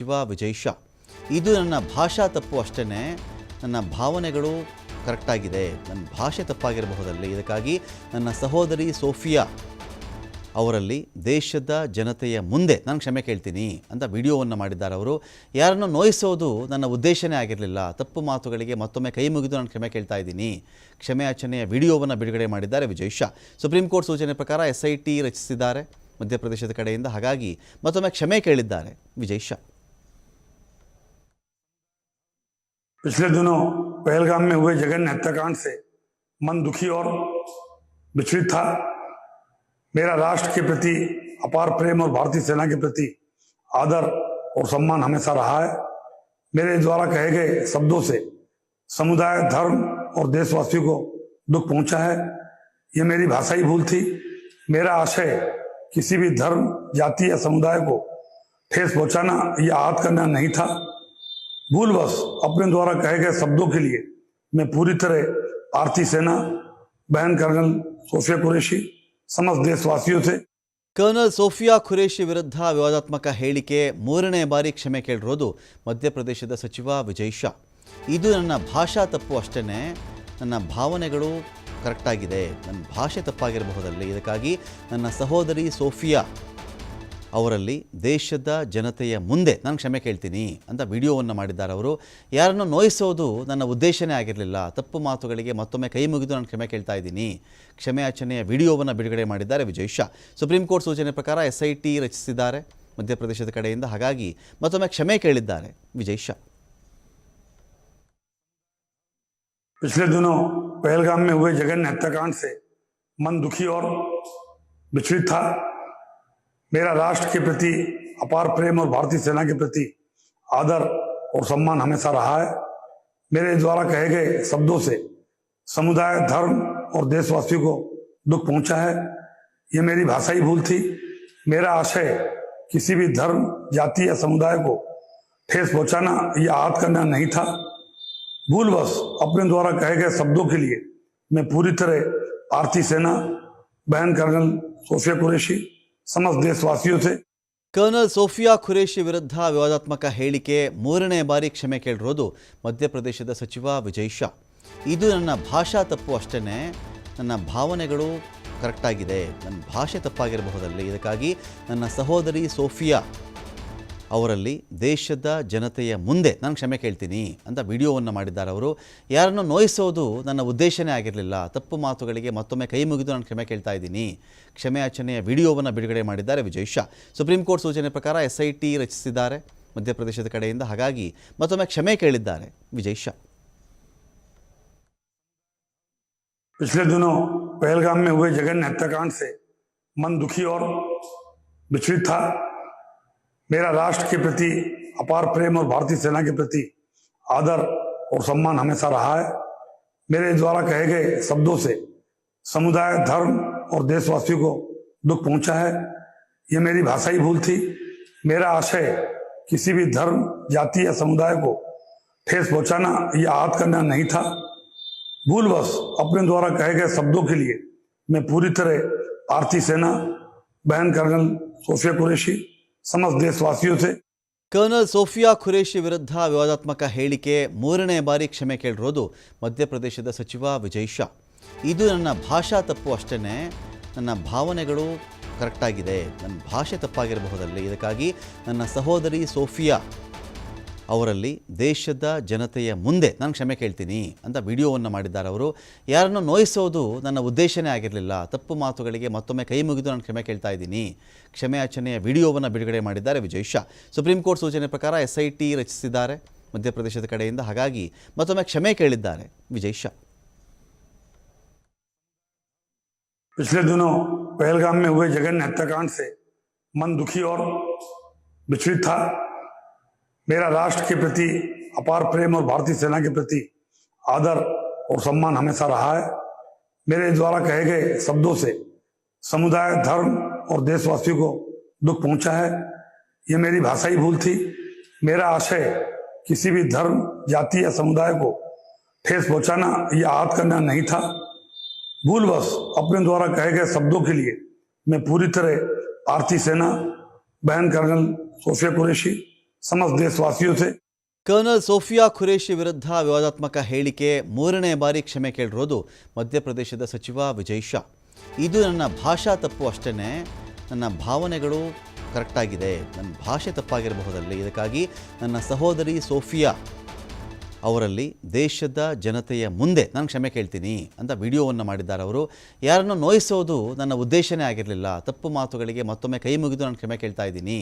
ಶಿವ ವಿಜಯ್ ಶಾ. ಇದು ನನ್ನ ಭಾಷಾ ತಪ್ಪು ಅಷ್ಟೇ ನನ್ನ ಭಾವನೆಗಳು ಕರೆಕ್ಟಾಗಿದೆ. ನನ್ನ ಭಾಷೆ ತಪ್ಪಾಗಿರಬಹುದಲ್ಲಿ. ಇದಕ್ಕಾಗಿ ನನ್ನ ಸಹೋದರಿ ಸೋಫಿಯಾ ಅವರಲ್ಲಿ ದೇಶದ ಜನತೆಯ ಮುಂದೆ ನಾನು ಕ್ಷಮೆ ಕೇಳ್ತೀನಿ ಅಂತ ವಿಡಿಯೋವನ್ನು ಮಾಡಿದ್ದಾರೆ ಅವರು. ಯಾರನ್ನು ನೋಯಿಸೋದು ನನ್ನ ಉದ್ದೇಶನೇ ಆಗಿರಲಿಲ್ಲ. ತಪ್ಪು ಮಾತುಗಳಿಗೆ ಮತ್ತೊಮ್ಮೆ ಕೈ ಮುಗಿದು ನಾನು ಕ್ಷಮೆ ಕೇಳ್ತಾ ಇದ್ದೀನಿ. ಕ್ಷಮೆಯಾಚನೆಯ ವಿಡಿಯೋವನ್ನು ಬಿಡುಗಡೆ ಮಾಡಿದ್ದಾರೆ ವಿಜಯ್ ಶಾ. ಸುಪ್ರೀಂ ಕೋರ್ಟ್ ಸೂಚನೆ ಪ್ರಕಾರ ಎಸ್ ಐ ಟಿ ರಚಿಸಿದ್ದಾರೆ ಮಧ್ಯಪ್ರದೇಶದ ಕಡೆಯಿಂದ. ಹಾಗಾಗಿ ಮತ್ತೊಮ್ಮೆ ಕ್ಷಮೆ ಕೇಳಿದ್ದಾರೆ ವಿಜಯ್ ಶಾ. पिछले दिनों पहलगाम में हुए जघन्य हत्याकांड से मन दुखी और विचलित था। मेरा राष्ट्र के प्रति अपार प्रेम और भारतीय सेना के प्रति आदर और सम्मान हमेशा रहा है। मेरे द्वारा कहे गए शब्दों से समुदाय, धर्म और देशवासियों को दुख पहुँचा है। ये मेरी भाषाई भूल थी। मेरा आशय किसी भी धर्म, जाति या समुदाय को ठेस पहुंचाना या आहत करना नहीं था। भूलवश अपने द्वारा कहे गए शब्दों के लिए मैं पूरी तरह भारतीय सेना बहन कर्नल सोफिया कुरैशी समस्त देशवासियों से ಕರ್ನಲ್ ಸೋಫಿಯಾ ಖುರೇಶಿ ವಿರುದ್ಧ ವಿವಾದಾತ್ಮಕ ಹೇಳಿಕೆ ಮೂರನೇ ಬಾರಿ ಕ್ಷಮೆ ಕೇಳಿರೋದು ಮಧ್ಯಪ್ರದೇಶದ ಸಚಿವ ವಿಜಯ್ ಶಾ ಇದು ನನ್ನ ಭಾಷಾ ತಪ್ಪು ಅಷ್ಟೇ ನನ್ನ ಭಾವನೆಗಳು ಕರೆಕ್ಟಾಗಿದೆ ನನ್ನ ಭಾಷೆ ತಪ್ಪಾಗಿರಬಹುದಲ್ಲಿ ಇದಕ್ಕಾಗಿ ನನ್ನ ಸಹೋದರಿ ಸೋಫಿಯಾ ಅವರಲ್ಲಿ ದೇಶದ ಜನತೆಯ ಮುಂದೆ ನಾನು ಕ್ಷಮೆ ಕೇಳ್ತೀನಿ ಅಂತ ವಿಡಿಯೋವನ್ನು ಮಾಡಿದ್ದಾರೆ ಅವರು ಯಾರನ್ನು ನೋಯಿಸೋದು ನನ್ನ ಉದ್ದೇಶನೇ ಆಗಿರಲಿಲ್ಲ ತಪ್ಪು ಮಾತುಗಳಿಗೆ ಮತ್ತೊಮ್ಮೆ ಕೈ ಮುಗಿದು ನಾನು ಕ್ಷಮೆ ಕೇಳ್ತಾ ಇದ್ದೀನಿ ಕ್ಷಮೆ ಯಾಚನೆಯ ವಿಡಿಯೋವನ್ನು ಬಿಡುಗಡೆ ಮಾಡಿದ್ದಾರೆ ವಿಜಯ್ ಶಾ ಸುಪ್ರೀಂ ಕೋರ್ಟ್ ಸೂಚನೆ ಪ್ರಕಾರ ಎಸ್ ಐ ಟಿ ರಚಿಸಿದ್ದಾರೆ ಮಧ್ಯಪ್ರದೇಶದ ಕಡೆಯಿಂದ ಹಾಗಾಗಿ ಮತ್ತೊಮ್ಮೆ ಕ್ಷಮೆ ಕೇಳಿದ್ದಾರೆ ವಿಜಯ್ ಶಾ पिछले दिनों पहलगाम में हुए जघन्य हत्याकांड से मन दुखी और विचलित था मेरा राष्ट्र के प्रति अपार प्रेम और भारतीय सेना के प्रति आदर और सम्मान हमेशा रहा है। मेरे द्वारा कहे गए शब्दों से समुदाय, धर्म और देशवासियों को दुख पहुँचा है। ये मेरी भाषाई भूल थी। मेरा आशय किसी भी धर्म, जाति या समुदाय को ठेस पहुंचाना या आहत करना नहीं था। भूलवश अपने द्वारा कहे गए शब्दों के लिए मैं पूरी तरह भारतीय सेना, बहन, कर्नल सोफिया कुरैशी समस्त देशवासियों से ಕರ್ನಲ್ ಸೋಫಿಯಾ ಖುರೇಶಿ ವಿರುದ್ಧ ವಿವಾದಾತ್ಮಕ ಹೇಳಿಕೆ ಮೂರನೇ ಬಾರಿ ಕ್ಷಮೆ ಕೇಳಿರೋದು ಮಧ್ಯಪ್ರದೇಶದ ಸಚಿವ ವಿಜಯ್ ಶಾ ಇದು ನನ್ನ ಭಾಷಾ ತಪ್ಪು ಅಷ್ಟೇ ನನ್ನ ಭಾವನೆಗಳು ಕರೆಕ್ಟಾಗಿದೆ ನನ್ನ ಭಾಷೆ ತಪ್ಪಾಗಿರಬಹುದಲ್ಲಿ ಇದಕ್ಕಾಗಿ ನನ್ನ ಸಹೋದರಿ ಸೋಫಿಯಾ ಅವರಲ್ಲಿ ದೇಶದ ಜನತೆಯ ಮುಂದೆ ನಾನು ಕ್ಷಮೆ ಕೇಳ್ತೀನಿ ಅಂತ ವಿಡಿಯೋವನ್ನು ಮಾಡಿದ್ದಾರೆ ಅವರು ಯಾರನ್ನು ನೋಯಿಸೋದು ನನ್ನ ಉದ್ದೇಶನೇ ಆಗಿರಲಿಲ್ಲ ತಪ್ಪು ಮಾತುಗಳಿಗೆ ಮತ್ತೊಮ್ಮೆ ಕೈ ಮುಗಿದು ನಾನು ಕ್ಷಮೆ ಕೇಳ್ತಾ ಇದ್ದೀನಿ ಕ್ಷಮೆ ಯಾಚನೆಯ ವಿಡಿಯೋವನ್ನು ಬಿಡುಗಡೆ ಮಾಡಿದ್ದಾರೆ ವಿಜಯ್ ಶಾ ಸುಪ್ರೀಂ ಕೋರ್ಟ್ ಸೂಚನೆ ಪ್ರಕಾರ ಎಸ್ ಐ ಟಿ ರಚಿಸಿದ್ದಾರೆ ಮಧ್ಯಪ್ರದೇಶದ ಕಡೆಯಿಂದ ಹಾಗಾಗಿ ಮತ್ತೊಮ್ಮೆ ಕ್ಷಮೆ ಕೇಳಿದ್ದಾರೆ ವಿಜಯ್ ಶಾ पिछले दिनों पहलगाम में हुए जघन्य हत्याकांड से मन दुखी और विचलित था मेरा राष्ट्र के प्रति अपार प्रेम और भारतीय सेना के प्रति आदर और सम्मान हमेशा रहा है। मेरे द्वारा कहे गए शब्दों से समुदाय, धर्म और देशवासियों को दुख पहुँचा है। ये मेरी भाषाई भूल थी। मेरा आशय किसी भी धर्म, जाति या समुदाय को ठेस पहुंचाना, या आहत करना नहीं था। भूलवश अपने द्वारा कहे गए शब्दों के लिए मैं पूरी तरह भारतीय सेना, बहन कर्नल सोफिया कुरैशी समस्त देशवासियों से ಕರ್ನಲ್ ಸೋಫಿಯಾ ಖುರೇಶಿ ವಿರುದ್ಧ ವಿವಾದಾತ್ಮಕ ಹೇಳಿಕೆ ಮೂರನೇ ಬಾರಿ ಕ್ಷಮೆ ಕೇಳಿರೋದು ಮಧ್ಯಪ್ರದೇಶದ ಸಚಿವ ವಿಜಯ್ ಶಾ ಇದು ನನ್ನ ಭಾಷಾ ತಪ್ಪು ಅಷ್ಟೇ ನನ್ನ ಭಾವನೆಗಳು ಕರೆಕ್ಟಾಗಿದೆ ನನ್ನ ಭಾಷೆ ತಪ್ಪಾಗಿರಬಹುದಲ್ಲಿ ಇದಕ್ಕಾಗಿ ನನ್ನ ಸಹೋದರಿ ಸೋಫಿಯಾ ಅವರಲ್ಲಿ ದೇಶದ ಜನತೆಯ ಮುಂದೆ ನಾನು ಕ್ಷಮೆ ಕೇಳ್ತೀನಿ ಅಂತ ವಿಡಿಯೋವನ್ನು ಮಾಡಿದ್ದಾರೆ ಅವರು ಯಾರನ್ನು ನೋಯಿಸೋದು ನನ್ನ ಉದ್ದೇಶನೇ ಆಗಿರಲಿಲ್ಲ ತಪ್ಪು ಮಾತುಗಳಿಗೆ ಮತ್ತೊಮ್ಮೆ ಕೈ ಮುಗಿದು ನಾನು ಕ್ಷಮೆ ಕೇಳ್ತಾ ಇದ್ದೀನಿ ಕ್ಷಮೆ ಯಾಚನೆಯ ವಿಡಿಯೋವನ್ನು ಬಿಡುಗಡೆ ಮಾಡಿದ್ದಾರೆ ವಿಜಯ್ ಶಾ ಸುಪ್ರೀಂ ಕೋರ್ಟ್ ಸೂಚನೆ ಪ್ರಕಾರ ಎಸ್ ಐ ಟಿ ರಚಿಸಿದ್ದಾರೆ ಮಧ್ಯಪ್ರದೇಶದ ಕಡೆಯಿಂದ ಹಾಗಾಗಿ ಮತ್ತೊಮ್ಮೆ ಕ್ಷಮೆ ಕೇಳಿದ್ದಾರೆ ವಿಜಯ್ ಶಾ पिछले दिनों पहलगाम में हुए जघन्य हत्याकांड से मन दुखी और विचलित था मेरा राष्ट्र के प्रति अपार प्रेम और भारतीय सेना के प्रति आदर और सम्मान हमेशा रहा है। मेरे द्वारा कहे गए शब्दों से समुदाय, धर्म और देशवासियों को दुख पहुँचा है। ये मेरी भाषाई भूल थी। मेरा आशय किसी भी धर्म, जाति या समुदाय को ठेस पहुंचाना या आहत करना नहीं था। भूलवश अपने द्वारा कहे गए शब्दों के लिए मैं पूरी तरह भारतीय सेना, बहन कर्नल, सोफिया कुरैशी समस्त देशवासियों से ಕರ್ನಲ್ ಸೋಫಿಯಾ ಖುರೇಶಿ ವಿರುದ್ಧ ವಿವಾದಾತ್ಮಕ ಹೇಳಿಕೆ ಮೂರನೇ ಬಾರಿ ಕ್ಷಮೆ ಕೇಳಿರೋದು ಮಧ್ಯಪ್ರದೇಶದ ಸಚಿವ ವಿಜಯ್ ಶಾ ಇದು ನನ್ನ ಭಾಷಾ ತಪ್ಪು ಅಷ್ಟೇ ನನ್ನ ಭಾವನೆಗಳು ಕರೆಕ್ಟಾಗಿದೆ ನನ್ನ ಭಾಷೆ ತಪ್ಪಾಗಿರಬಹುದಲ್ಲಿ ಇದಕ್ಕಾಗಿ ನನ್ನ ಸಹೋದರಿ ಸೋಫಿಯಾ ಅವರಲ್ಲಿ ದೇಶದ ಜನತೆಯ ಮುಂದೆ ನಾನು ಕ್ಷಮೆ ಕೇಳ್ತೀನಿ ಅಂತ ವಿಡಿಯೋವನ್ನು ಮಾಡಿದ್ದಾರೆ ಅವರು ಯಾರನ್ನು ನೋಯಿಸೋದು ನನ್ನ ಉದ್ದೇಶನೇ ಆಗಿರಲಿಲ್ಲ ತಪ್ಪು ಮಾತುಗಳಿಗೆ ಮತ್ತೊಮ್ಮೆ ಕೈ ಮುಗಿದು ನಾನು ಕ್ಷಮೆ ಕೇಳ್ತಾ ಇದ್ದೀನಿ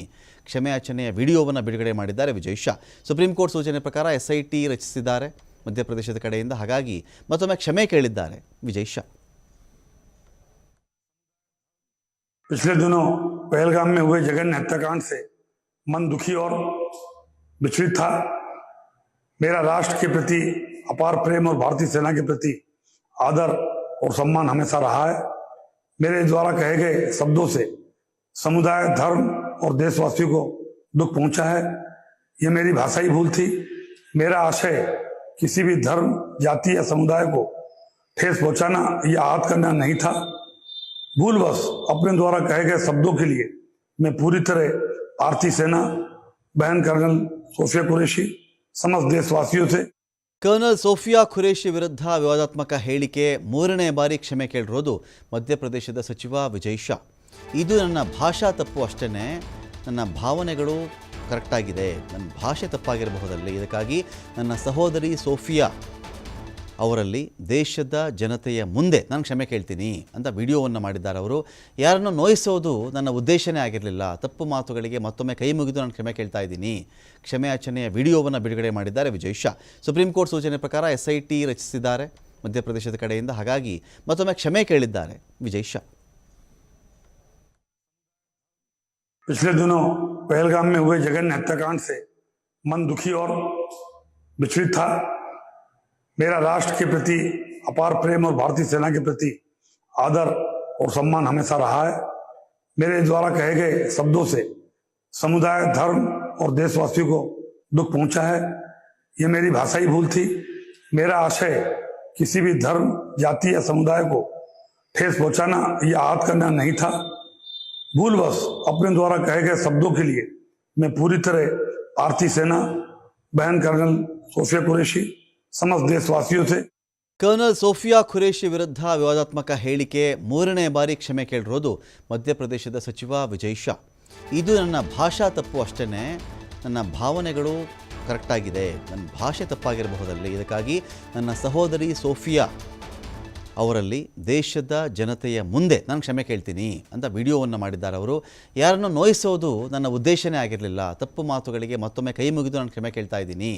ಕ್ಷಮೆಯಾಚನೆಯ ವಿಡಿಯೋವನ್ನು ಬಿಡುಗಡೆ ಮಾಡಿದ್ದಾರೆ ವಿಜಯ್ ಶಾ ಸುಪ್ರೀಂ ಕೋರ್ಟ್ ಸೂಚನೆ ಪ್ರಕಾರ ಎಸ್ ಐ ಟಿ ರಚಿಸಿದ್ದಾರೆ ಮಧ್ಯಪ್ರದೇಶದ ಕಡೆಯಿಂದ ಹಾಗಾಗಿ ಮತ್ತೊಮ್ಮೆ ಕ್ಷಮೆ ಕೇಳಿದ್ದಾರೆ ವಿಜಯ್ ಶಾ पिछले दिनों पहलगाम में हुए जघन्य हत्याकांड से मन दुखी और विचलित था मेरा राष्ट्र के प्रति अपार प्रेम और भारतीय सेना के प्रति आदर और सम्मान हमेशा रहा है। मेरे द्वारा कहे गए शब्दों से समुदाय, धर्म और देशवासियों को दुख पहुँचा है। यह मेरी भाषाई भूल थी। मेरा आशय किसी भी धर्म, जाति या समुदाय को ठेस पहुंचाना या आहत करना नहीं था। भूलवश अपने द्वारा कहे गए शब्दों के लिए मैं पूरी तरह भारतीय सेना, बहन कर्नल सोफिया कुरैशी समस्त देशवासियों से ಕರ್ನಲ್ ಸೋಫಿಯಾ ಖುರೇಶಿ ವಿರುದ್ಧ ವಿವಾದಾತ್ಮಕ ಹೇಳಿಕೆ ಮೂರನೇ ಬಾರಿ ಕ್ಷಮೆ ಕೇಳಿರೋದು ಮಧ್ಯಪ್ರದೇಶದ ಸಚಿವ ವಿಜಯ್ ಶಾ ಇದು ನನ್ನ ಭಾಷಾ ತಪ್ಪು ಅಷ್ಟೇ ನನ್ನ ಭಾವನೆಗಳು ಕರೆಕ್ಟಾಗಿದೆ ನನ್ನ ಭಾಷೆ ತಪ್ಪಾಗಿರಬಹುದಲ್ಲಿ ಇದಕ್ಕಾಗಿ ನನ್ನ ಸಹೋದರಿ ಸೋಫಿಯಾ ಅವರಲ್ಲಿ ದೇಶದ ಜನತೆಯ ಮುಂದೆ ನಾನು ಕ್ಷಮೆ ಕೇಳ್ತೀನಿ ಅಂತ ವಿಡಿಯೋವನ್ನು ಮಾಡಿದ್ದಾರೆ ಅವರು ಯಾರನ್ನು ನೋಯಿಸೋದು ನನ್ನ ಉದ್ದೇಶನೇ ಆಗಿರಲಿಲ್ಲ ತಪ್ಪು ಮಾತುಗಳಿಗೆ ಮತ್ತೊಮ್ಮೆ ಕೈ ಮುಗಿದು ನಾನು ಕ್ಷಮೆ ಕೇಳ್ತಾ ಇದ್ದೀನಿ ಕ್ಷಮೆಯಾಚನೆಯ ವಿಡಿಯೋವನ್ನು ಬಿಡುಗಡೆ ಮಾಡಿದ್ದಾರೆ ವಿಜಯ್ ಶಾ ಸುಪ್ರೀಂ ಕೋರ್ಟ್ ಸೂಚನೆ ಪ್ರಕಾರ ಎಸ್ ಐ ಟಿ ರಚಿಸಿದ್ದಾರೆ ಮಧ್ಯಪ್ರದೇಶದ ಕಡೆಯಿಂದ ಹಾಗಾಗಿ ಮತ್ತೊಮ್ಮೆ ಕ್ಷಮೆ ಕೇಳಿದ್ದಾರೆ ವಿಜಯ್ ಶಾ पिछले दिनों पहलगाम में हुए जघन्य हत्याकांड से मन दुखी और विचलित था मेरा राष्ट्र के प्रति अपार प्रेम और भारतीय सेना के प्रति आदर और सम्मान हमेशा रहा है। मेरे द्वारा कहे गए शब्दों से समुदाय, धर्म और देशवासियों को दुख पहुँचा है। यह मेरी भाषाई भूल थी। मेरा आशय किसी भी धर्म, जाति या समुदाय को ठेस पहुंचाना या आहत करना नहीं था। भूलवश अपने द्वारा कहे गए शब्दों के लिए मैं पूरी तरह भारतीय सेना, बहन कर्नल सोफिया कुरैशी समस्त देशवासियों से ಕರ್ನಲ್ ಸೋಫಿಯಾ ಖುರೇಶಿ ವಿರುದ್ಧ ವಿವಾದಾತ್ಮಕ ಹೇಳಿಕೆ ಮೂರನೇ ಬಾರಿ ಕ್ಷಮೆ ಕೇಳಿರೋದು ಮಧ್ಯಪ್ರದೇಶದ ಸಚಿವ ವಿಜಯ್ ಶಾ ಇದು ನನ್ನ ಭಾಷಾ ತಪ್ಪು ಅಷ್ಟೇ ನನ್ನ ಭಾವನೆಗಳು ಕರೆಕ್ಟಾಗಿದೆ ನನ್ನ ಭಾಷೆ ತಪ್ಪಾಗಿರಬಹುದಲ್ಲಿ ಇದಕ್ಕಾಗಿ ನನ್ನ ಸಹೋದರಿ ಸೋಫಿಯಾ ಅವರಲ್ಲಿ ದೇಶದ ಜನತೆಯ ಮುಂದೆ ನಾನು ಕ್ಷಮೆ ಕೇಳ್ತೀನಿ ಅಂತ ವಿಡಿಯೋವನ್ನು ಮಾಡಿದ್ದಾರೆ ಅವರು ಯಾರನ್ನು ನೋಯಿಸೋದು ನನ್ನ ಉದ್ದೇಶನೇ ಆಗಿರಲಿಲ್ಲ ತಪ್ಪು ಮಾತುಗಳಿಗೆ ಮತ್ತೊಮ್ಮೆ ಕೈ ಮುಗಿದು ನಾನು ಕ್ಷಮೆ ಕೇಳ್ತಾ ಇದ್ದೀನಿ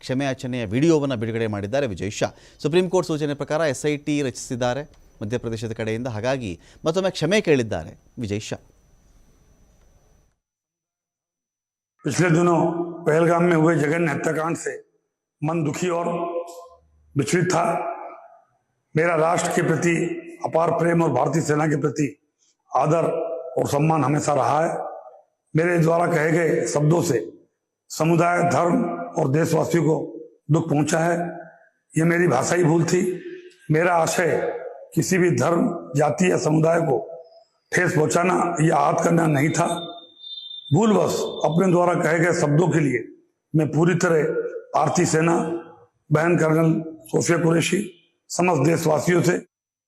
ಕ್ಷಮೆಯಾಚನೆಯ ವಿಡಿಯೋವನ್ನು ಬಿಡುಗಡೆ ಮಾಡಿದ್ದಾರೆ ವಿಜಯ್ ಶಾ ಸುಪ್ರೀಂ ಕೋರ್ಟ್ ಸೂಚನೆ ಪ್ರಕಾರ ಎಸ್ ಐ ಟಿ ರಚಿಸಿದ್ದಾರೆ ಮಧ್ಯಪ್ರದೇಶದ ಕಡೆಯಿಂದ ಹಾಗಾಗಿ ಮತ್ತೊಮ್ಮೆ ಕ್ಷಮೆ ಕೇಳಿದ್ದಾರೆ ವಿಜಯ್ ಶಾ पिछले दिनों पहलगाम में हुए जघन्य हत्याकांड से मन दुखी और विचलित था मेरा राष्ट्र के प्रति अपार प्रेम और भारतीय सेना के प्रति आदर और सम्मान हमेशा रहा है। मेरे द्वारा कहे गए शब्दों से समुदाय, धर्म और देशवासियों को दुख पहुँचा है। यह मेरी भाषाई भूल थी। मेरा आशय किसी भी धर्म, जाति या समुदाय को ठेस पहुंचाना या आहत करना नहीं था। भूलवश अपने द्वारा कहे गए शब्दों के लिए मैं पूरी तरह भारतीय सेना, बहन कर्नल सोफिया कुरैशी समस्त देशवासियों से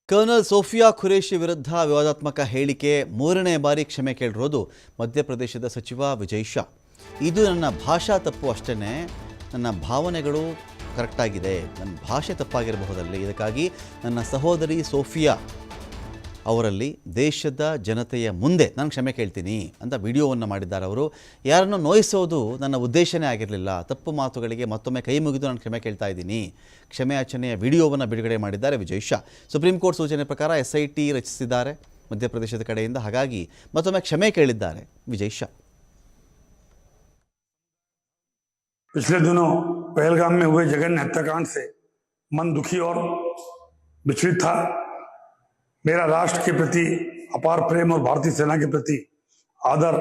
ಕರ್ನಲ್ ಸೋಫಿಯಾ ಖುರೇಶಿ ವಿರುದ್ಧ ವಿವಾದಾತ್ಮಕ ಹೇಳಿಕೆ ಮೂರನೇ ಬಾರಿ ಕ್ಷಮೆ ಕೇಳಿರೋದು ಮಧ್ಯಪ್ರದೇಶದ ಸಚಿವ ವಿಜಯ್ ಶಾ ಇದು ನನ್ನ ಭಾಷಾ ತಪ್ಪು ಅಷ್ಟೇ ನನ್ನ ಭಾವನೆಗಳು ಕರೆಕ್ಟಾಗಿದೆ ನನ್ನ ಭಾಷೆ ತಪ್ಪಾಗಿರಬಹುದಲ್ಲಿ ಇದಕ್ಕಾಗಿ ನನ್ನ ಸಹೋದರಿ ಸೋಫಿಯಾ ಅವರಲ್ಲಿ ದೇಶದ ಜನತೆಯ ಮುಂದೆ ನಾನು ಕ್ಷಮೆ ಕೇಳ್ತೀನಿ ಅಂತ ವಿಡಿಯೋವನ್ನು ಮಾಡಿದ್ದಾರೆ ಅವರು ಯಾರನ್ನು ನೋಯಿಸೋದು ನನ್ನ ಉದ್ದೇಶನೇ ಆಗಿರಲಿಲ್ಲ ತಪ್ಪು ಮಾತುಗಳಿಗೆ ಮತ್ತೊಮ್ಮೆ ಕೈ ಮುಗಿದು ನಾನು ಕ್ಷಮೆ ಕೇಳ್ತಾ ಇದ್ದೀನಿ ಕ್ಷಮೆಯಾಚನೆಯ ವಿಡಿಯೋವನ್ನು ಬಿಡುಗಡೆ ಮಾಡಿದ್ದಾರೆ ವಿಜಯ್ ಶಾ ಸುಪ್ರೀಂ ಕೋರ್ಟ್ ಸೂಚನೆ ಪ್ರಕಾರ ಎಸ್ ಐ ಟಿ ರಚಿಸಿದ್ದಾರೆ ಮಧ್ಯಪ್ರದೇಶದ ಕಡೆಯಿಂದ ಹಾಗಾಗಿ ಮತ್ತೊಮ್ಮೆ ಕ್ಷಮೆ ಕೇಳಿದ್ದಾರೆ ವಿಜಯ್ ಶಾ पिछले दिनों पहलगाम में हुए जघन्य हत्याकांड से मन दुखी और विचलित था मेरा राष्ट्र के प्रति अपार प्रेम और भारतीय सेना के प्रति आदर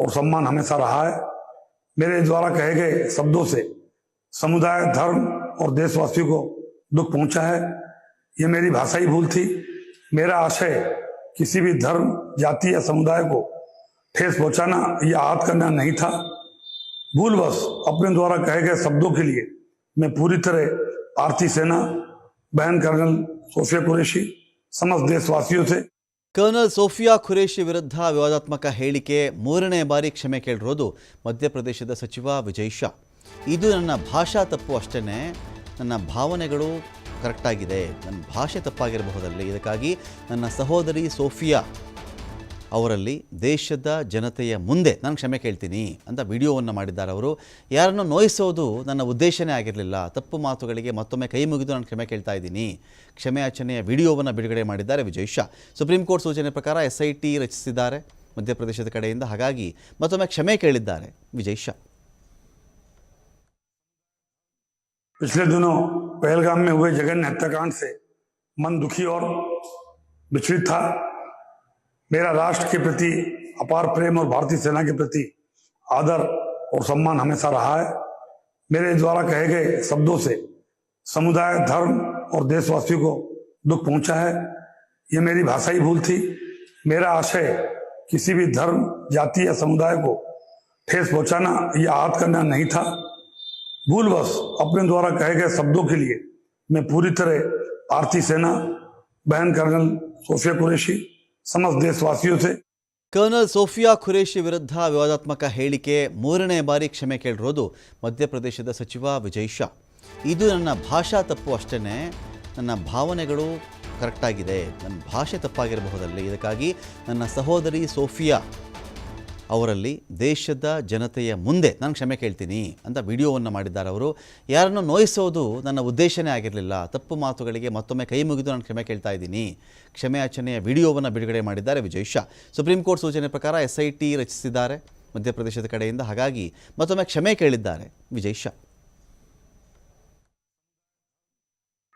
और सम्मान हमेशा रहा है। मेरे द्वारा कहे गए शब्दों से समुदाय, धर्म और देशवासियों को दुख पहुँचा है। यह मेरी भाषाई भूल थी। मेरा आशय किसी भी धर्म, जाति या समुदाय को ठेस पहुंचाना, या आहत करना नहीं था। भूलवश अपने द्वारा कहे गए शब्दों के लिए मैं पूरी तरह भारतीय सेना, बहन कर्नल सोफिया कुरैशी समस्त देशवासियों से ಕರ್ನಲ್ ಸೋಫಿಯಾ ಖುರೇಶಿ ವಿರುದ್ಧ ವಿವಾದಾತ್ಮಕ ಹೇಳಿಕೆ ಮೂರನೇ ಬಾರಿ ಕ್ಷಮೆ ಕೇಳಿರೋದು ಮಧ್ಯಪ್ರದೇಶದ ಸಚಿವ ವಿಜಯ್ ಶಾ ಇದು ನನ್ನ ಭಾಷಾ ತಪ್ಪು ಅಷ್ಟೇ ನನ್ನ ಭಾವನೆಗಳು ಕರೆಕ್ಟಾಗಿದೆ ನನ್ನ ಭಾಷೆ ತಪ್ಪಾಗಿರಬಹುದಲ್ಲಿ ಇದಕ್ಕಾಗಿ ನನ್ನ ಸಹೋದರಿ ಸೋಫಿಯಾ ಅವರಲ್ಲಿ ದೇಶದ ಜನತೆಯ ಮುಂದೆ ನಾನು ಕ್ಷಮೆ ಕೇಳ್ತೀನಿ ಅಂತ ವಿಡಿಯೋವನ್ನು ಮಾಡಿದ್ದಾರೆ ಅವರು ಯಾರನ್ನು ನೋಯಿಸೋದು ನನ್ನ ಉದ್ದೇಶನೇ ಆಗಿರಲಿಲ್ಲ ತಪ್ಪು ಮಾತುಗಳಿಗೆ ಮತ್ತೊಮ್ಮೆ ಕೈ ಮುಗಿದು ನಾನು ಕ್ಷಮೆ ಕೇಳ್ತಾ ಇದ್ದೀನಿ ಕ್ಷಮೆ ಯಾಚನೆಯ ವಿಡಿಯೋವನ್ನು ಬಿಡುಗಡೆ ಮಾಡಿದ್ದಾರೆ ವಿಜಯ್ ಶಾ ಸುಪ್ರೀಂ ಕೋರ್ಟ್ ಸೂಚನೆ ಪ್ರಕಾರ ಎಸ್ ಐ ಟಿ ರಚಿಸಿದ್ದಾರೆ ಮಧ್ಯಪ್ರದೇಶದ ಕಡೆಯಿಂದ ಹಾಗಾಗಿ ಮತ್ತೊಮ್ಮೆ ಕ್ಷಮೆ ಕೇಳಿದ್ದಾರೆ ವಿಜಯ್ ಶಾ पिछले दिनों पहलगाम में हुए जघन्य हत्याकांड से मन दुखी और विचलित था मेरा राष्ट्र के प्रति अपार प्रेम और भारतीय सेना के प्रति आदर और सम्मान हमेशा रहा है। मेरे द्वारा कहे गए शब्दों से समुदाय, धर्म और देशवासियों को दुख पहुँचा है। ये मेरी भाषाई भूल थी। मेरा आशय किसी भी धर्म, जाति या समुदाय को ठेस पहुंचाना या आहत करना नहीं था। भूलवश अपने द्वारा कहे गए शब्दों के लिए मैं पूरी तरह भारतीय सेना, बहन कर्नल, सोफिया कुरैशी समस्त देशवासियों से ಕರ್ನಲ್ ಸೋಫಿಯಾ ಖುರೇಶಿ ವಿರುದ್ಧ ವಿವಾದಾತ್ಮಕ ಹೇಳಿಕೆ ಮೂರನೇ ಬಾರಿ ಕ್ಷಮೆ ಕೇಳಿರೋದು ಮಧ್ಯಪ್ರದೇಶದ ಸಚಿವ ವಿಜಯ್ ಶಾ ಇದು ನನ್ನ ಭಾಷಾ ತಪ್ಪು ಅಷ್ಟೇ ನನ್ನ ಭಾವನೆಗಳು ಕರೆಕ್ಟಾಗಿದೆ ನನ್ನ ಭಾಷೆ ತಪ್ಪಾಗಿರಬಹುದಲ್ಲಿ ಇದಕ್ಕಾಗಿ ನನ್ನ ಸಹೋದರಿ ಸೋಫಿಯಾ ಅವರಲ್ಲಿ ದೇಶದ ಜನತೆಯ ಮುಂದೆ ನಾನು ಕ್ಷಮೆ ಕೇಳ್ತೀನಿ ಅಂತ ವಿಡಿಯೋವನ್ನು ಮಾಡಿದ್ದಾರೆ ಅವರು ಯಾರನ್ನು ನೋಯಿಸೋದು ನನ್ನ ಉದ್ದೇಶನೇ ಆಗಿರಲಿಲ್ಲ ತಪ್ಪು ಮಾತುಗಳಿಗೆ ಮತ್ತೊಮ್ಮೆ ಕೈ ಮುಗಿದು ನಾನು ಕ್ಷಮೆ ಕೇಳ್ತಾ ಇದ್ದೀನಿ ಕ್ಷಮೆ ಯಾಚನೆಯ ವಿಡಿಯೋವನ್ನು ಬಿಡುಗಡೆ ಮಾಡಿದ್ದಾರೆ ವಿಜಯ್ ಶಾ ಸುಪ್ರೀಂ ಕೋರ್ಟ್ ಸೂಚನೆ ಪ್ರಕಾರ ಎಸ್ ಐ ಟಿ ರಚಿಸಿದ್ದಾರೆ ಮಧ್ಯಪ್ರದೇಶದ ಕಡೆಯಿಂದ ಹಾಗಾಗಿ ಮತ್ತೊಮ್ಮೆ ಕ್ಷಮೆ ಕೇಳಿದ್ದಾರೆ ವಿಜಯ್ ಶಾ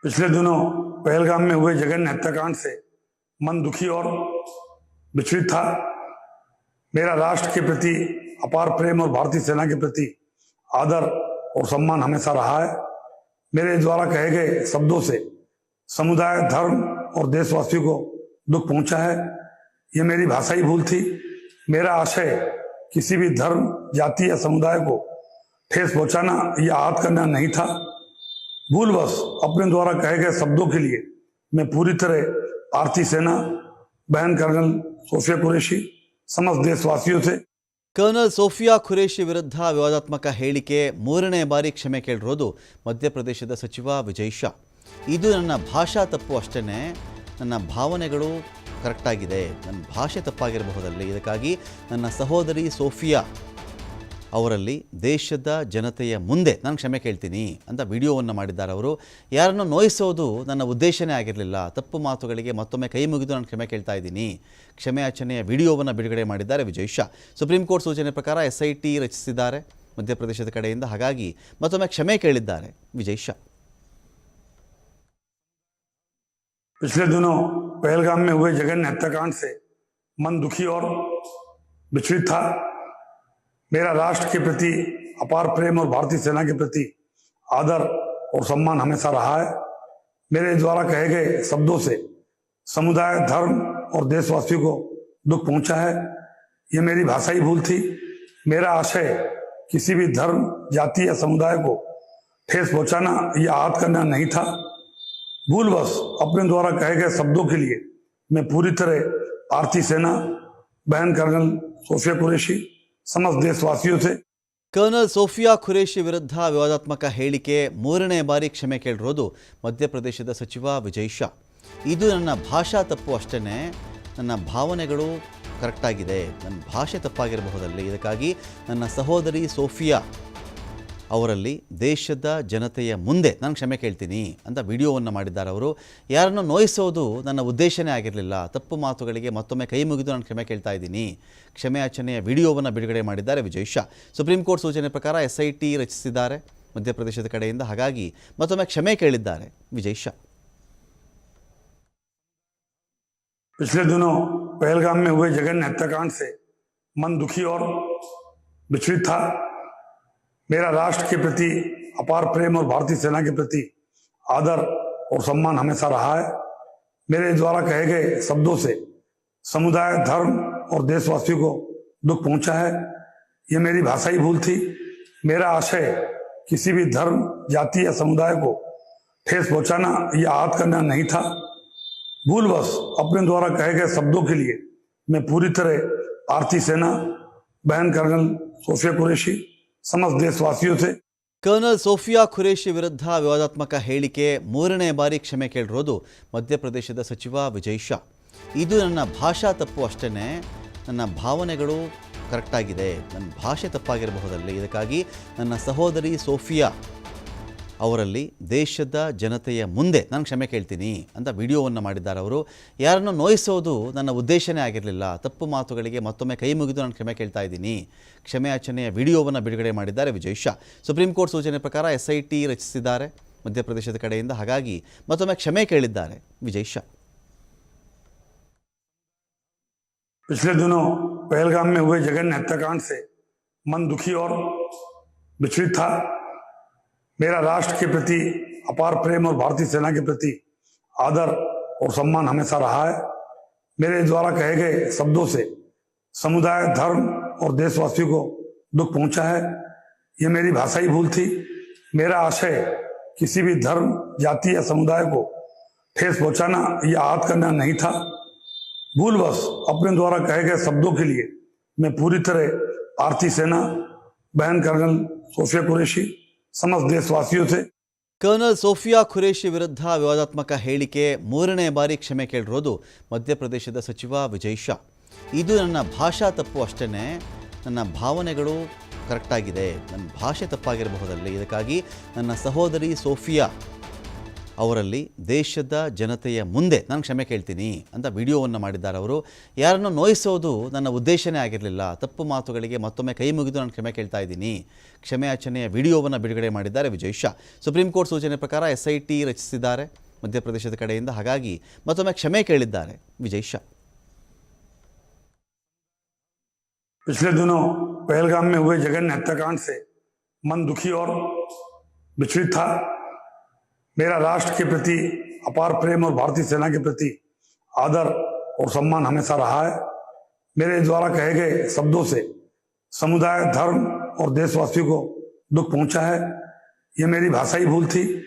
पिछले दिनों पहलगाम में हुए जघन्य हत्याकांड से मन दुखी और विचलित था मेरा राष्ट्र के प्रति अपार प्रेम और भारतीय सेना के प्रति आदर और सम्मान हमेशा रहा है। मेरे द्वारा कहे गए शब्दों से समुदाय, धर्म और देशवासियों को दुख पहुँचा है। ये मेरी भाषाई भूल थी। मेरा आशय किसी भी धर्म, जाति या समुदाय को ठेस पहुंचाना या आहत करना नहीं था। भूलवश अपने द्वारा कहे गए शब्दों के लिए मैं पूरी तरह भारतीय सेना, बहन कर्नल, सोफिया कुरैशी समस्त देशवासियों से ಕರ್ನಲ್ ಸೋಫಿಯಾ ಖುರೇಶಿ ವಿರುದ್ಧ ವಿವಾದಾತ್ಮಕ ಹೇಳಿಕೆ ಮೂರನೇ ಬಾರಿ ಕ್ಷಮೆ ಕೇಳಿರೋದು ಮಧ್ಯಪ್ರದೇಶದ ಸಚಿವ ವಿಜಯ್ ಶಾ ಇದು ನನ್ನ ಭಾಷಾ ತಪ್ಪು ಅಷ್ಟೇ ನನ್ನ ಭಾವನೆಗಳು ಕರೆಕ್ಟಾಗಿದೆ ನನ್ನ ಭಾಷೆ ತಪ್ಪಾಗಿರಬಹುದಲ್ಲಿ ಇದಕ್ಕಾಗಿ ನನ್ನ ಸಹೋದರಿ ಸೋಫಿಯಾ ಅವರಲ್ಲಿ ದೇಶದ ಜನತೆಯ ಮುಂದೆ ನಾನು ಕ್ಷಮೆ ಕೇಳ್ತೀನಿ ಅಂತ ವಿಡಿಯೋವನ್ನು ಮಾಡಿದ್ದಾರೆ ಅವರು ಯಾರನ್ನು ನೋಯಿಸೋದು ನನ್ನ ಉದ್ದೇಶನೇ ಆಗಿರಲಿಲ್ಲ ತಪ್ಪು ಮಾತುಗಳಿಗೆ ಮತ್ತೊಮ್ಮೆ ಕೈ ಮುಗಿದು ನಾನು ಕ್ಷಮೆ ಕೇಳ್ತಾ ಇದ್ದೀನಿ ಕ್ಷಮೆ ಯಾಚನೆಯ ವಿಡಿಯೋವನ್ನು ಬಿಡುಗಡೆ ಮಾಡಿದ್ದಾರೆ ವಿಜಯ್ ಶಾ ಸುಪ್ರೀಂ ಕೋರ್ಟ್ ಸೂಚನೆ ಪ್ರಕಾರ ಎಸ್ ಐ ಟಿ ರಚಿಸಿದ್ದಾರೆ ಮಧ್ಯಪ್ರದೇಶದ ಕಡೆಯಿಂದ ಹಾಗಾಗಿ ಮತ್ತೊಮ್ಮೆ ಕ್ಷಮೆ ಕೇಳಿದ್ದಾರೆ ವಿಜಯ್ ಶಾ पिछले दिनों पहलगाम में हुए जघन्य हत्याकांड से मन दुखी और विचलित था मेरा राष्ट्र के प्रति अपार प्रेम और भारतीय सेना के प्रति आदर और सम्मान हमेशा रहा है। मेरे द्वारा कहे गए शब्दों से समुदाय, धर्म और देशवासियों को दुख पहुँचा है। ये मेरी भाषाई भूल थी। मेरा आशय किसी भी धर्म, जाति या समुदाय को ठेस पहुंचाना, या आहत करना नहीं था। भूलवश अपने द्वारा कहे गए शब्दों के लिए मैं पूरी तरह भारतीय सेना, बहन कर्नल सोफिया कुरैशी समस्त देशवासियों से ಕರ್ನಲ್ ಸೋಫಿಯಾ ಖುರೇಶಿ ವಿರುದ್ಧ ವಿವಾದಾತ್ಮಕ ಹೇಳಿಕೆ ಮೂರನೇ ಬಾರಿ ಕ್ಷಮೆ ಕೇಳಿರೋದು ಮಧ್ಯಪ್ರದೇಶದ ಸಚಿವ ವಿಜಯ್ ಶಾ ಇದು ನನ್ನ ಭಾಷಾ ತಪ್ಪು ಅಷ್ಟೇ ನನ್ನ ಭಾವನೆಗಳು ಕರೆಕ್ಟಾಗಿದೆ ನನ್ನ ಭಾಷೆ ತಪ್ಪಾಗಿರಬಹುದಲ್ಲಿ ಇದಕ್ಕಾಗಿ ನನ್ನ ಸಹೋದರಿ ಸೋಫಿಯಾ ಅವರಲ್ಲಿ ದೇಶದ ಜನತೆಯ ಮುಂದೆ ನಾನು ಕ್ಷಮೆ ಕೇಳ್ತೀನಿ ಅಂತ ವಿಡಿಯೋವನ್ನು ಮಾಡಿದ್ದಾರೆ ಅವರು ಯಾರನ್ನು ನೋಯಿಸೋದು ನನ್ನ ಉದ್ದೇಶನೇ ಆಗಿರಲಿಲ್ಲ ತಪ್ಪು ಮಾತುಗಳಿಗೆ ಮತ್ತೊಮ್ಮೆ ಕೈ ಮುಗಿದು ನಾನು ಕ್ಷಮೆ ಕೇಳ್ತಾ ಇದ್ದೀನಿ ಕ್ಷಮೆ ಯಾಚನೆಯ ವಿಡಿಯೋವನ್ನು ಬಿಡುಗಡೆ ಮಾಡಿದ್ದಾರೆ ವಿಜಯ್ ಶಾ ಸುಪ್ರೀಂ ಕೋರ್ಟ್ ಸೂಚನೆ ಪ್ರಕಾರ ಎಸ್ ಐ ಟಿ ರಚಿಸಿದ್ದಾರೆ ಮಧ್ಯಪ್ರದೇಶದ ಕಡೆಯಿಂದ ಹಾಗಾಗಿ ಮತ್ತೊಮ್ಮೆ ಕ್ಷಮೆ ಕೇಳಿದ್ದಾರೆ ವಿಜಯ್ ಶಾ पिछले दिनों पहलगाम में हुए जघन्य हत्याकांड से मन दुखी और विचलित था मेरा राष्ट्र के प्रति अपार प्रेम और भारतीय सेना के प्रति आदर और सम्मान हमेशा रहा है। मेरे द्वारा कहे गए शब्दों से समुदाय, धर्म और देशवासियों को दुख पहुँचा है। ये मेरी भाषाई भूल थी। मेरा आशय किसी भी धर्म, जाति या समुदाय को ठेस पहुंचाना या आहत करना नहीं था। भूलवश अपने द्वारा कहे गए शब्दों के लिए मैं पूरी तरह भारतीय सेना, बहन कर्नल सोफिया कुरैशी समस्त देशवासियों से ಕರ್ನಲ್ ಸೋಫಿಯಾ ಖುರೇಶಿ ವಿರುದ್ಧ ವಿವಾದಾತ್ಮಕ ಹೇಳಿಕೆ ಮೂರನೇ ಬಾರಿ ಕ್ಷಮೆ ಕೇಳಿರೋದು ಮಧ್ಯಪ್ರದೇಶದ ಸಚಿವ ವಿಜಯ್ ಶಾ ಇದು ನನ್ನ ಭಾಷಾ ತಪ್ಪು ಅಷ್ಟೇ ನನ್ನ ಭಾವನೆಗಳು ಕರೆಕ್ಟಾಗಿದೆ ನನ್ನ ಭಾಷೆ ತಪ್ಪಾಗಿರಬಹುದಲ್ಲಿ ಇದಕ್ಕಾಗಿ ನನ್ನ ಸಹೋದರಿ ಸೋಫಿಯಾ ಅವರಲ್ಲಿ ದೇಶದ ಜನತೆಯ ಮುಂದೆ ನಾನು ಕ್ಷಮೆ ಕೇಳ್ತೀನಿ ಅಂತ ವಿಡಿಯೋವನ್ನು ಮಾಡಿದ್ದಾರೆ ಅವರು ಯಾರನ್ನು ನೋಯಿಸೋದು ನನ್ನ ಉದ್ದೇಶನೇ ಆಗಿರಲಿಲ್ಲ ತಪ್ಪು ಮಾತುಗಳಿಗೆ ಮತ್ತೊಮ್ಮೆ ಕೈ ಮುಗಿದು ನಾನು ಕ್ಷಮೆ ಕೇಳ್ತಾ ಇದ್ದೀನಿ ಕ್ಷಮೆಯಾಚನೆಯ ವಿಡಿಯೋವನ್ನು ಬಿಡುಗಡೆ ಮಾಡಿದ್ದಾರೆ ವಿಜಯ್ ಶಾ ಸುಪ್ರೀಂ ಕೋರ್ಟ್ ಸೂಚನೆ ಪ್ರಕಾರ ಎಸ್ ಐ ಟಿ ರಚಿಸಿದ್ದಾರೆ ಮಧ್ಯಪ್ರದೇಶದ ಕಡೆಯಿಂದ ಹಾಗಾಗಿ ಮತ್ತೊಮ್ಮೆ ಕ್ಷಮೆ ಕೇಳಿದ್ದಾರೆ ವಿಜಯ್ ಶಾ पिछले दिनों पहलगाम में हुए जघन्य हत्याकांड से मन दुखी और विचलित था मेरा राष्ट्र के प्रति अपार प्रेम और भारतीय सेना के प्रति आदर और सम्मान हमेशा रहा है। मेरे द्वारा कहे गए शब्दों से समुदाय, धर्म और देशवासियों को दुख पहुँचा है। ये मेरी भाषाई भूल थी। मेरा आशय किसी भी धर्म, जाति या समुदाय को ठेस पहुंचाना या आहत करना नहीं था। भूलवश अपने द्वारा कहे गए शब्दों के लिए मैं पूरी तरह भारतीय सेना, बहन, कर्नल, सोफिया कुरैशी समस्त देशवासियों से ಕರ್ನಲ್ ಸೋಫಿಯಾ ಖುರೇಶಿ ವಿರುದ್ಧ ವಿವಾದಾತ್ಮಕ ಹೇಳಿಕೆ ಮೂರನೇ ಬಾರಿ ಕ್ಷಮೆ ಕೇಳಿರೋದು ಮಧ್ಯಪ್ರದೇಶದ ಸಚಿವ ವಿಜಯ್ ಶಾ ಇದು ನನ್ನ ಭಾಷಾ ತಪ್ಪು ಅಷ್ಟೇ ನನ್ನ ಭಾವನೆಗಳು ಕರೆಕ್ಟಾಗಿದೆ ನನ್ನ ಭಾಷೆ ತಪ್ಪಾಗಿರಬಹುದಲ್ಲಿ ಇದಕ್ಕಾಗಿ ನನ್ನ ಸಹೋದರಿ ಸೋಫಿಯಾ ಅವರಲ್ಲಿ ದೇಶದ ಜನತೆಯ ಮುಂದೆ ನಾನು ಕ್ಷಮೆ ಕೇಳ್ತೀನಿ ಅಂತ ವಿಡಿಯೋವನ್ನು ಮಾಡಿದ್ದಾರೆ ಅವರು ಯಾರನ್ನು ನೋಯಿಸೋದು ನನ್ನ ಉದ್ದೇಶನೇ ಆಗಿರಲಿಲ್ಲ ತಪ್ಪು ಮಾತುಗಳಿಗೆ ಮತ್ತೊಮ್ಮೆ ಕೈ ಮುಗಿದು ನಾನು ಕ್ಷಮೆ ಕೇಳ್ತಾ ಇದ್ದೀನಿ ಕ್ಷಮೆಯಾಚನೆಯ ವಿಡಿಯೋವನ್ನು ಬಿಡುಗಡೆ ಮಾಡಿದ್ದಾರೆ ವಿಜಯ್ ಶಾ ಸುಪ್ರೀಂ ಕೋರ್ಟ್ ಸೂಚನೆ ಪ್ರಕಾರ ಎಸ್ ಐ ಟಿ ರಚಿಸಿದ್ದಾರೆ ಮಧ್ಯಪ್ರದೇಶದ ಕಡೆಯಿಂದ ಹಾಗಾಗಿ ಮತ್ತೊಮ್ಮೆ ಕ್ಷಮೆ ಕೇಳಿದ್ದಾರೆ ವಿಜಯ್ ಶಾ पिछले दिनों पहलगाम में हुए जघन्य हत्याकांड से मन दुखी और विचलित था मेरा राष्ट्र के प्रति अपार प्रेम और भारतीय सेना के प्रति आदर और सम्मान हमेशा रहा है। मेरे द्वारा कहे गए शब्दों से समुदाय, धर्म और देशवासियों को दुख पहुँचा है। ये मेरी भाषाई भूल थी।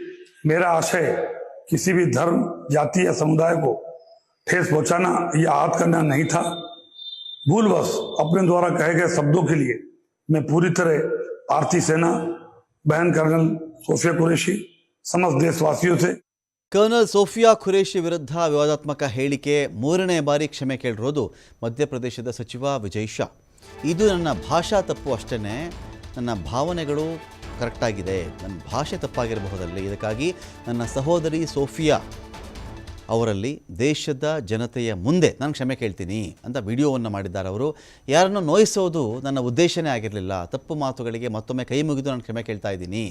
मेरा आशय किसी भी धर्म, जाति या समुदाय को ठेस पहुंचाना या आहत करना नहीं था। भूलवश अपने द्वारा कहे गए शब्दों के लिए मैं पूरी तरह भारतीय सेना, बहन कर्नल सोफिया कुरैशी समस्त देशवासियों से ಕರ್ನಲ್ ಸೋಫಿಯಾ ಖುರೇಶಿ ವಿರುದ್ಧ ವಿವಾದಾತ್ಮಕ ಹೇಳಿಕೆ ಮೂರನೇ ಬಾರಿ ಕ್ಷಮೆ ಕೇಳಿರೋದು ಮಧ್ಯಪ್ರದೇಶದ ಸಚಿವ ವಿಜಯ್ ಶಾ ಇದು ನನ್ನ ಭಾಷಾ ತಪ್ಪು ಅಷ್ಟೇ ನನ್ನ ಭಾವನೆಗಳು ಕರೆಕ್ಟಾಗಿದೆ ನನ್ನ ಭಾಷೆ ತಪ್ಪಾಗಿರಬಹುದಲ್ಲಿ ಇದಕ್ಕಾಗಿ ನನ್ನ ಸಹೋದರಿ ಸೋಫಿಯಾ ಅವರಲ್ಲಿ ದೇಶದ ಜನತೆಯ ಮುಂದೆ ನಾನು ಕ್ಷಮೆ ಕೇಳ್ತೀನಿ ಅಂತ ವಿಡಿಯೋವನ್ನು ಮಾಡಿದ್ದಾರೆ ಅವರು ಯಾರನ್ನು ನೋಯಿಸೋದು ನನ್ನ ಉದ್ದೇಶನೇ ಆಗಿರಲಿಲ್ಲ ತಪ್ಪು ಮಾತುಗಳಿಗೆ ಮತ್ತೊಮ್ಮೆ ಕೈ ಮುಗಿದು ನಾನು ಕ್ಷಮೆ ಕೇಳ್ತಾ ಇದ್ದೀನಿ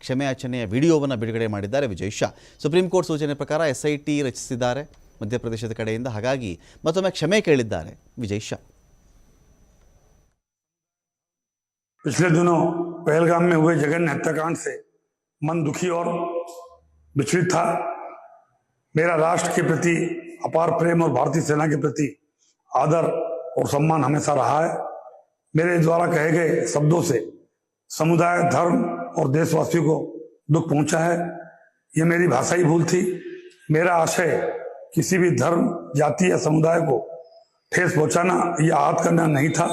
ಕ್ಷಮೆಯಾಚನೆಯ ವಿಡಿಯೋವನ್ನು ಬಿಡುಗಡೆ ಮಾಡಿದ್ದಾರೆ ವಿಜಯ್ ಶಾ ಸುಪ್ರೀಂ ಕೋರ್ಟ್ ಸೂಚನೆ ಪ್ರಕಾರ ಎಸ್ ಐ ಟಿ ರಚಿಸಿದ್ದಾರೆ ಮಧ್ಯಪ್ರದೇಶದ ಕಡೆಯಿಂದ ಹಾಗಾಗಿ ಮತ್ತೊಮ್ಮೆ ಕ್ಷಮೆ ಕೇಳಿದ್ದಾರೆ ವಿಜಯ್ ಶಾ पिछले दिनों पहलगाम में हुए जघन्य हत्याकांड से मन दुखी और विचलित था मेरा राष्ट्र के प्रति अपार प्रेम और भारतीय सेना के प्रति आदर और सम्मान हमेशा रहा है। मेरे द्वारा कहे गए शब्दों से समुदाय, धर्म और देशवासियों को दुख पहुँचा है। ये मेरी भाषाई भूल थी। मेरा आशय किसी भी धर्म, जाति या समुदाय को ठेस पहुंचाना, या आहत करना नहीं था।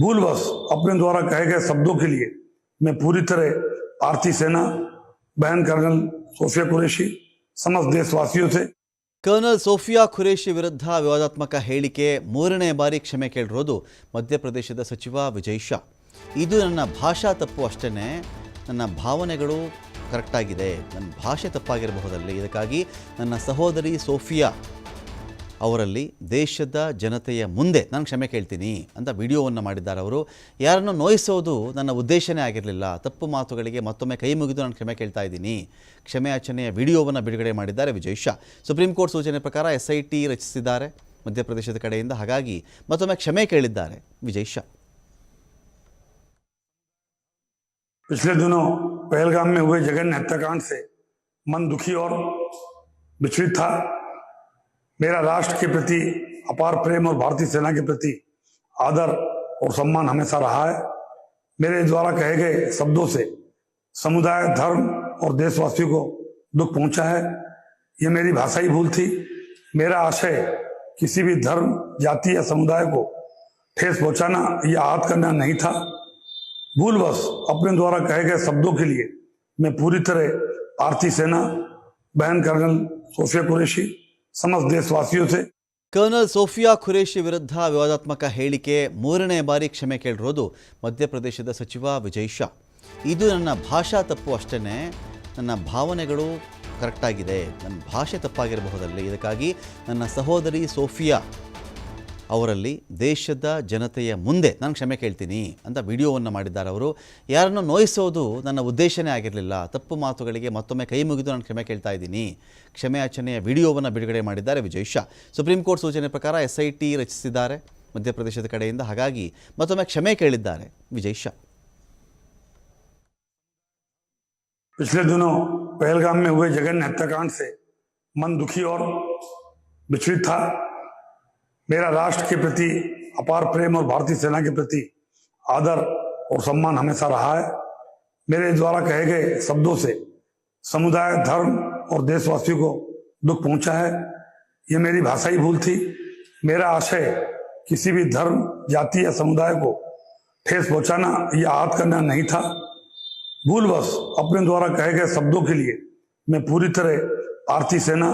भूलवश अपने द्वारा कहे गए शब्दों के लिए मैं पूरी तरह भारतीय सेना, बहन कर्नल सोफिया कुरैशी समस्त देशवासियों से ಕರ್ನಲ್ ಸೋಫಿಯಾ ಖುರೇಶಿ ವಿರುದ್ಧ ವಿವಾದಾತ್ಮಕ ಹೇಳಿಕೆ ಮೂರನೇ ಬಾರಿ ಕ್ಷಮೆ ಕೇಳಿರೋದು ಮಧ್ಯಪ್ರದೇಶದ ಸಚಿವ ವಿಜಯ್ ಶಾ ಇದು ನನ್ನ ಭಾಷಾ ತಪ್ಪು ಅಷ್ಟೇ ನನ್ನ ಭಾವನೆಗಳು ಕರೆಕ್ಟಾಗಿದೆ ನನ್ನ ಭಾಷೆ ತಪ್ಪಾಗಿರಬಹುದಲ್ಲಿ ಇದಕ್ಕಾಗಿ ನನ್ನ ಸಹೋದರಿ ಸೋಫಿಯಾ ಅವರಲ್ಲಿ ದೇಶದ ಜನತೆಯ ಮುಂದೆ ನಾನು ಕ್ಷಮೆ ಕೇಳ್ತೀನಿ ಅಂತ ವಿಡಿಯೋವನ್ನು ಮಾಡಿದ್ದಾರೆ ಅವರು ಯಾರನ್ನು ನೋಯಿಸೋದು ನನ್ನ ಉದ್ದೇಶನೇ ಆಗಿರಲಿಲ್ಲ ತಪ್ಪು ಮಾತುಗಳಿಗೆ ಮತ್ತೊಮ್ಮೆ ಕೈ ಮುಗಿದು ನಾನು ಕ್ಷಮೆ ಕೇಳ್ತಾ ಇದ್ದೀನಿ ಕ್ಷಮೆಯಾಚನೆಯ ವಿಡಿಯೋವನ್ನು ಬಿಡುಗಡೆ ಮಾಡಿದ್ದಾರೆ ವಿಜಯ್ ಶಾ ಸುಪ್ರೀಂ ಕೋರ್ಟ್ ಸೂಚನೆ ಪ್ರಕಾರ ಎಸ್ ಐ ಟಿ ರಚಿಸಿದ್ದಾರೆ ಮಧ್ಯಪ್ರದೇಶದ ಕಡೆಯಿಂದ ಹಾಗಾಗಿ ಮತ್ತೊಮ್ಮೆ ಕ್ಷಮೆ ಕೇಳಿದ್ದಾರೆ ವಿಜಯ್ ಶಾ पिछले दिनों पहलगाम में हुए जघन्य हत्याकांड से मन दुखी और विचलित था मेरा राष्ट्र के प्रति अपार प्रेम और भारतीय सेना के प्रति आदर और सम्मान हमेशा रहा है। मेरे द्वारा कहे गए शब्दों से समुदाय, धर्म और देशवासियों को दुख पहुँचा है। ये मेरी भाषाई भूल थी। मेरा आशय किसी भी धर्म, जाति या समुदाय को ठेस पहुंचाना, या आहत करना नहीं था। भूलवश अपने द्वारा कहे गए शब्दों के लिए मैं पूरी तरह भारतीय सेना, बहन कर्नल सोफिया कुरैशी समस्त देशवासियों से ಕರ್ನಲ್ ಸೋಫಿಯಾ ಖುರೇಶಿ ವಿರುದ್ಧ ವಿವಾದಾತ್ಮಕ ಹೇಳಿಕೆ ಮೂರನೇ ಬಾರಿ ಕ್ಷಮೆ ಕೇಳಿರೋದು ಮಧ್ಯಪ್ರದೇಶದ ಸಚಿವ ವಿಜಯ್ ಶಾ ಇದು ನನ್ನ ಭಾಷಾ ತಪ್ಪು ಅಷ್ಟೇ ನನ್ನ ಭಾವನೆಗಳು ಕರೆಕ್ಟಾಗಿದೆ ನನ್ನ ಭಾಷೆ ತಪ್ಪಾಗಿರಬಹುದಲ್ಲಿ ಇದಕ್ಕಾಗಿ ನನ್ನ ಸಹೋದರಿ ಸೋಫಿಯಾ ಅವರಲ್ಲಿ ದೇಶದ ಜನತೆಯ ಮುಂದೆ ನಾನು ಕ್ಷಮೆ ಕೇಳ್ತೀನಿ ಅಂತ ವಿಡಿಯೋವನ್ನು ಮಾಡಿದ್ದಾರೆ ಅವರು ಯಾರನ್ನು ನೋಯಿಸೋದು ನನ್ನ ಉದ್ದೇಶನೇ ಆಗಿರಲಿಲ್ಲ ತಪ್ಪು ಮಾತುಗಳಿಗೆ ಮತ್ತೊಮ್ಮೆ ಕೈ ಮುಗಿದು ನಾನು ಕ್ಷಮೆ ಕೇಳ್ತಾ ಇದ್ದೀನಿ ಕ್ಷಮೆ ಯಾಚನೆಯ ವಿಡಿಯೋವನ್ನು ಬಿಡುಗಡೆ ಮಾಡಿದ್ದಾರೆ ವಿಜಯ್ ಶಾ ಸುಪ್ರೀಂ ಕೋರ್ಟ್ ಸೂಚನೆ ಪ್ರಕಾರ ಎಸ್ ಐ ಟಿ ರಚಿಸಿದ್ದಾರೆ ಮಧ್ಯಪ್ರದೇಶದ ಕಡೆಯಿಂದ ಹಾಗಾಗಿ ಮತ್ತೊಮ್ಮೆ ಕ್ಷಮೆ ಕೇಳಿದ್ದಾರೆ ವಿಜಯ್ ಶಾ पिछले दिनों पहलगाम में हुए जघन्य हत्याकांड से मन दुखी और विचलित था मेरा राष्ट्र के प्रति अपार प्रेम और भारतीय सेना के प्रति आदर और सम्मान हमेशा रहा है। मेरे द्वारा कहे गए शब्दों से समुदाय, धर्म और देशवासियों को दुख पहुँचा है। ये मेरी भाषाई भूल थी। मेरा आशय किसी भी धर्म, जाति या समुदाय को ठेस पहुंचाना, या आहत करना नहीं था। भूलवश अपने द्वारा कहे गए शब्दों के लिए मैं पूरी तरह भारतीय सेना,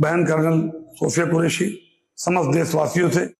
बहन कर्नल सोफिया कुरैशी સમસ્ત દેશવાસીઓ છે.